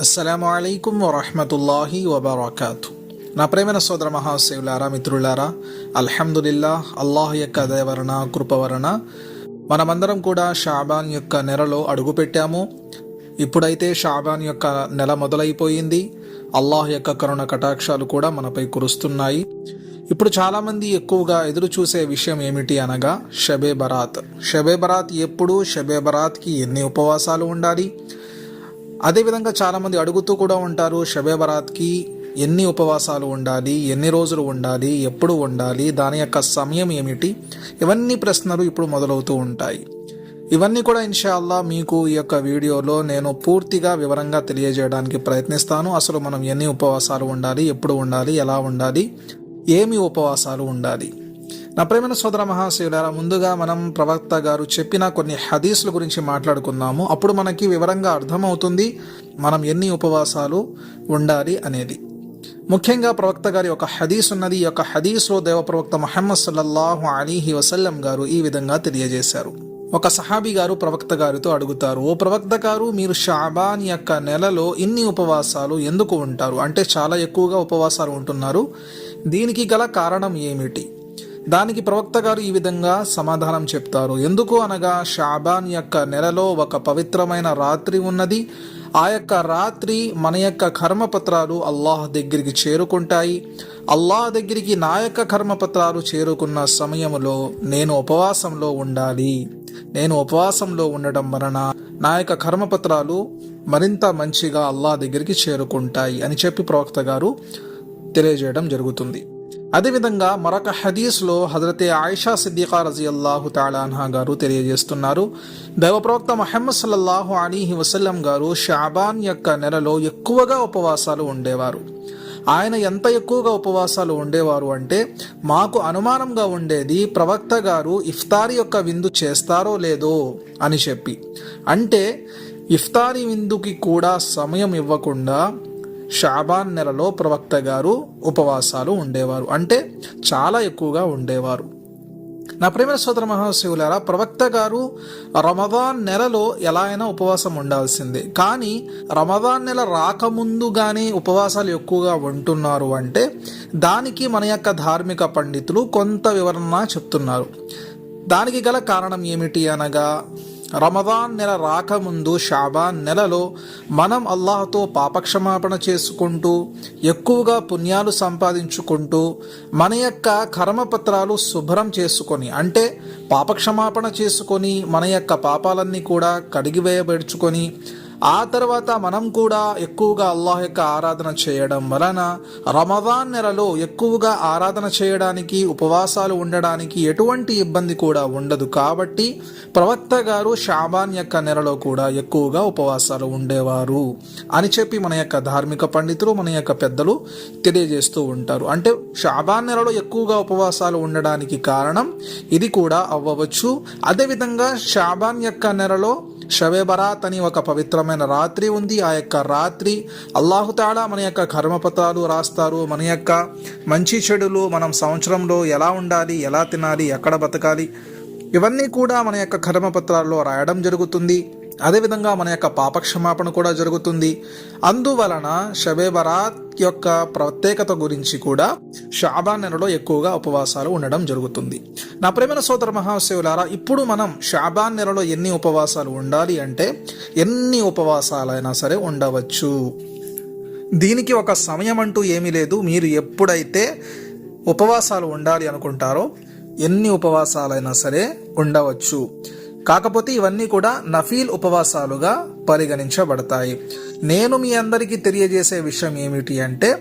అస్సలం అయికం వరహమతుల్లాహి వబర్కాతు. నా ప్రేమైన సోదర మహాశివులారా మిత్రులారా అల్హమ్దుల్లా అల్లాహ్ యొక్క దయవరణ కృపవరణ మనమందరం కూడా షాబాన్ యొక్క నెలలో అడుగుపెట్టాము. ఇప్పుడైతే షాబాన్ యొక్క నెల మొదలైపోయింది. అల్లాహ్ యొక్క కరుణ కటాక్షాలు కూడా మనపై కురుస్తున్నాయి. ఇప్పుడు చాలామంది ఎక్కువగా ఎదురు చూసే విషయం ఏమిటి అనగా షబే బరాత్. షబే బరాత్ ఎప్పుడు షబే బరాత్కి ఎన్ని ఉపవాసాలు ఉండాలి? అదేవిధంగా చాలామంది అడుగుతూ కూడా ఉంటారు షబే బరాత్కి ఎన్ని ఉపవాసాలు ఉండాలి ఎన్ని రోజులు ఉండాలి ఎప్పుడు ఉండాలి దాని యొక్క సమయం ఏమిటి ఇవన్నీ ప్రశ్నలు ఇప్పుడు మొదలవుతూ ఉంటాయి. ఇవన్నీ కూడా ఇన్షాల్లా మీకు ఈ యొక్క వీడియోలో నేను పూర్తిగా వివరంగా తెలియజేయడానికి ప్రయత్నిస్తాను. అసలు మనం ఎన్ని ఉపవాసాలు ఉండాలి ఎప్పుడు ఉండాలి ఎలా ఉండాలి ఏమి ఉపవాసాలు ఉండాలి నా ప్రేమైన సోదర మహాశివులారా ముందుగా మనం ప్రవక్త గారు చెప్పిన కొన్ని హదీసుల గురించి మాట్లాడుకుందాము. అప్పుడు మనకి వివరంగా అర్థమవుతుంది మనం ఎన్ని ఉపవాసాలు ఉండాలి అనేది. ముఖ్యంగా ప్రవక్త గారి ఒక హదీస్ ఉన్నది ఈ యొక్క హదీస్లో దేవ ప్రవక్త మహమ్మద్ సల్లల్లాహు అలీహి వసల్లం గారు ఈ విధంగా తెలియజేశారు. ఒక సహాబీ గారు ప్రవక్త గారితో అడుగుతారు ఓ ప్రవక్త గారు మీరు షాబాన్ యొక్క నెలలో ఇన్ని ఉపవాసాలు ఎందుకు ఉంటారు? అంటే చాలా ఎక్కువగా ఉపవాసాలు ఉంటున్నారు. దీనికి గల కారణం ఏమిటి? దానికి ప్రవక్త గారు ఈ విధంగా సమాధానం చెప్తారు. ఎందుకు అనగా షాబాన్ యొక్క నెలలో ఒక పవిత్రమైన రాత్రి ఉన్నది. ఆ యొక్క రాత్రి మన యొక్క కర్మపత్రాలు అల్లాహ్ దగ్గరికి చేరుకుంటాయి. అల్లాహ్ దగ్గరికి నా యొక్క కర్మపత్రాలు చేరుకున్న సమయంలో నేను ఉపవాసంలో ఉండాలి. నేను ఉపవాసంలో ఉండడం వలన నా యొక్క కర్మపత్రాలు మరింత మంచిగా అల్లాహ్ దగ్గరికి చేరుకుంటాయి అని చెప్పి ప్రవక్త గారు తెలియజేయడం జరుగుతుంది. అదేవిధంగా మరొక హదీస్లో హజరతే ఆయిషా సిద్దికా రజియల్లాహు తాళాన్హా గారు తెలియజేస్తున్నారు. దైవప్రవక్త మహమ్మద్ సల్లల్లాహు అలీహి వసల్లం గారు షాబాన్ యొక్క నెలలో ఎక్కువగా ఉపవాసాలు ఉండేవారు. ఆయన ఎంత ఎక్కువగా ఉపవాసాలు ఉండేవారు అంటే మాకు అనుమానంగా ఉండేది ప్రవక్త గారు ఇఫ్తారి యొక్క విందు చేస్తారో లేదో అని చెప్పి. అంటే ఇఫ్తారీ విందుకి కూడా సమయం ఇవ్వకుండా షాబాన్ నెలలో ప్రవక్త గారు ఉపవాసాలు ఉండేవారు. అంటే చాలా ఎక్కువగా ఉండేవారు. నా ప్రేమ సోదర మహాశివులారా ప్రవక్త గారు రమదాన్ నెలలో ఎలా అయినా ఉపవాసం ఉండాల్సిందే. కానీ రమదాన్ నెల రాకముందుగానే ఉపవాసాలు ఎక్కువగా ఉంటున్నారు అంటే దానికి మన యొక్క ధార్మిక పండితులు కొంత వివరణ చెప్తున్నారు. దానికి గల కారణం ఏమిటి అనగా రమదాన్ నెల రాకముందు షాబాన్ నెలలో మనం అల్లాహతో పాపక్షమాపణ చేసుకుంటూ ఎక్కువగా పుణ్యాలు సంపాదించుకుంటూ మన యొక్క కర్మపత్రాలు శుభ్రం చేసుకొని అంటే పాపక్షమాపణ చేసుకొని మన యొక్క పాపాలన్నీ కూడా కడిగివేయబడుచుకొని ఆ తర్వాత మనం కూడా ఎక్కువగా అల్లాహ్ యొక్క ఆరాధన చేయడం వలన రమదాన్ నెలలో ఎక్కువగా ఆరాధన చేయడానికి ఉపవాసాలు ఉండడానికి ఎటువంటి ఇబ్బంది కూడా ఉండదు. కాబట్టి ప్రవక్త గారు షాబాన్ యొక్క నెలలో కూడా ఎక్కువగా ఉపవాసాలు ఉండేవారు అని చెప్పి మన యొక్క ధార్మిక పండితులు మన యొక్క పెద్దలు తెలియజేస్తూ ఉంటారు. అంటే షాబాన్ నెలలో ఎక్కువగా ఉపవాసాలు ఉండడానికి కారణం ఇది కూడా అవ్వవచ్చు. అదేవిధంగా షాబాన్ యొక్క నెలలో షవే బరాత్ అని ఒక పవిత్రమైన రాత్రి ఉంది. ఆ యొక్క రాత్రి అల్లాహుతాడా మన యొక్క కర్మపత్రాలు రాస్తారు. మన యొక్క మంచి చెడులు మనం సంవత్సరంలో ఎలా ఉండాలి ఎలా తినాలి ఎక్కడ బతకాలి ఇవన్నీ కూడా మన యొక్క కర్మపత్రాల్లో రాయడం జరుగుతుంది. అదేవిధంగా మన యొక్క పాపక్షమాపణ కూడా జరుగుతుంది. అందువలన షబే బరాత్ యొక్క ప్రత్యేకత గురించి కూడా షాబాన్ నెలలో ఎక్కువగా ఉపవాసాలు ఉండడం జరుగుతుంది. నా ప్రేమైన సోదర మహాశివులారా ఇప్పుడు మనం షాబాన్ నెలలో ఎన్ని ఉపవాసాలు ఉండాలి అంటే ఎన్ని ఉపవాసాలైనా సరే ఉండవచ్చు. దీనికి ఒక సమయం అంటూ ఏమీ లేదు. మీరు ఎప్పుడైతే ఉపవాసాలు ఉండాలి అనుకుంటారో ఎన్ని ఉపవాసాలైనా సరే ఉండవచ్చు. కాకపోతే ఇవన్నీ కూడా నఫీల్ ఉపవాసాలుగా పరిగణించబడతాయి. నేను మీ అందరికీ తెలియజేసే విషయం ఏమిటి అంటే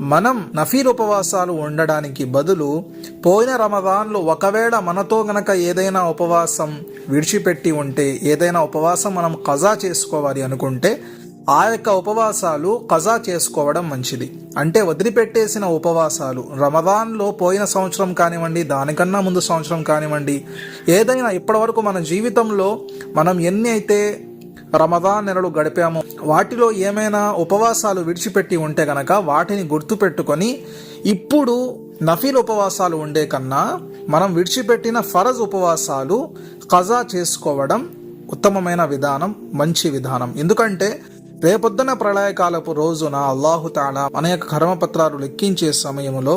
మనం నఫీల్ ఉపవాసాలు ఉండడానికి బదులు పోయిన రమదాన్లో ఒకవేళ మనతో గనక ఏదైనా ఉపవాసం విడిచిపెట్టి ఉంటే ఏదైనా ఉపవాసం మనం కజా చేసుకోవాలి అనుకుంటే ఆ యొక్క ఉపవాసాలు కజా చేసుకోవడం మంచిది. అంటే వదిలిపెట్టేసిన ఉపవాసాలు. రమదాన్లో పోయిన సంవత్సరం కానివ్వండి దానికన్నా ముందు సంవత్సరం కానివ్వండి ఏదైనా ఇప్పటివరకు మన జీవితంలో మనం ఎన్ని అయితే రమదాన్ నెలలు గడిపామో వాటిలో ఏమైనా ఉపవాసాలు విడిచిపెట్టి ఉంటే గనక వాటిని గుర్తుపెట్టుకొని ఇప్పుడు నఫీల్ ఉపవాసాలు ఉండే కన్నా మనం విడిచిపెట్టిన ఫరజ్ ఉపవాసాలు కజా చేసుకోవడం ఉత్తమమైన విధానం మంచి విధానం. ఎందుకంటే రేపొద్దున ప్రళయకాలపు రోజున అల్లాహుతాలా మన యొక్క కర్మపత్రాలు లెక్కించే సమయంలో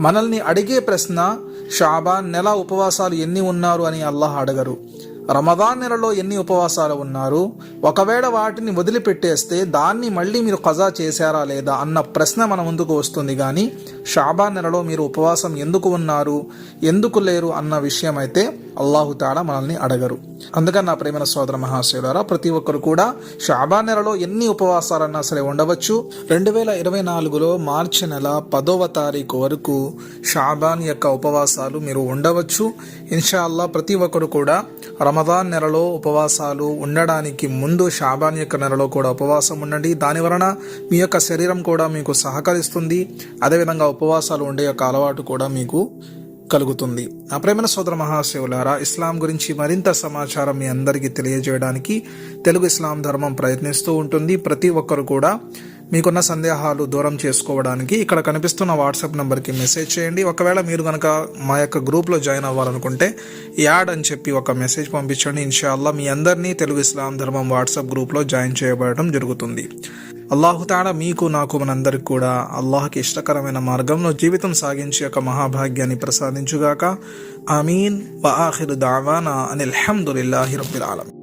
మనల్ని అడిగే ప్రశ్న షాబాన్ నెల ఉపవాసాలు ఎన్ని ఉన్నారు అని అల్లాహ్ అడగరు. రమదాన్ నెలలో ఎన్ని ఉపవాసాలు ఉన్నారు? ఒకవేళ వాటిని వదిలిపెట్టేస్తే దాన్ని మళ్ళీ మీరు కజా చేశారా లేదా అన్న ప్రశ్న మన ముందుకు వస్తుంది కానీ షాబాన్ నెలలో మీరు ఉపవాసం ఎందుకు ఉన్నారు? ఎందుకు లేరు అన్న విషయం అయితే అల్లాహుతాడ మనల్ని అడగరు. అందుకని నా ప్రేమన సోదర మహాశయులారా ప్రతి ఒక్కరు కూడా షాబా నెలలో ఎన్ని ఉపవాసాలన్నా సరే ఉండవచ్చు. రెండు వేల ఇరవై నాలుగులో మార్చి నెల పదవ తారీఖు వరకు షాబాన్ యొక్క ఉపవాసాలు మీరు ఉండవచ్చు. ఇన్షాల్లా ప్రతి ఒక్కరు కూడా రమదాన్ నెలలో ఉపవాసాలు ఉండడానికి ముందు షాబాన్ యొక్క నెలలో కూడా ఉపవాసం ఉండండి. దాని వలన మీ యొక్క శరీరం కూడా మీకు సహకరిస్తుంది. అదేవిధంగా ఉపవాసాలు ఉండే యొక్క అలవాటు కూడా మీకు కలుగుతుంది. నా ప్రేమ సోదర మహాశివులారా ఇస్లాం గురించి మరింత సమాచారం మీ అందరికీ తెలియజేయడానికి తెలుగు ఇస్లాం ధర్మం ప్రయత్నిస్తూ ఉంటుంది. ప్రతి ఒక్కరు కూడా మీకున్న సందేహాలు దూరం చేసుకోవడానికి ఇక్కడ కనిపిస్తున్న వాట్సాప్ నెంబర్కి మెసేజ్ చేయండి. ఒకవేళ మీరు కనుక మా యొక్క గ్రూప్లో జాయిన్ అవ్వాలనుకుంటే యాడ్ అని చెప్పి ఒక మెసేజ్ పంపించండి. ఇన్షాల్లా మీ అందరినీ తెలుగు ఇస్లాం ధర్మం వాట్సాప్ గ్రూప్లో జాయిన్ చేయబడటం జరుగుతుంది. అల్లాహుతాడ మీకు నాకు మనందరికి కూడా అల్లాహకి ఇష్టకరమైన మార్గంలో జీవితం సాగించే ఒక మహాభాగ్యాన్ని ప్రసాదించుగాక. ఆమీన్. వఆఖిరు దావానా అని అల్హమ్దుల్లాహి రబ్బిల్ ఆలం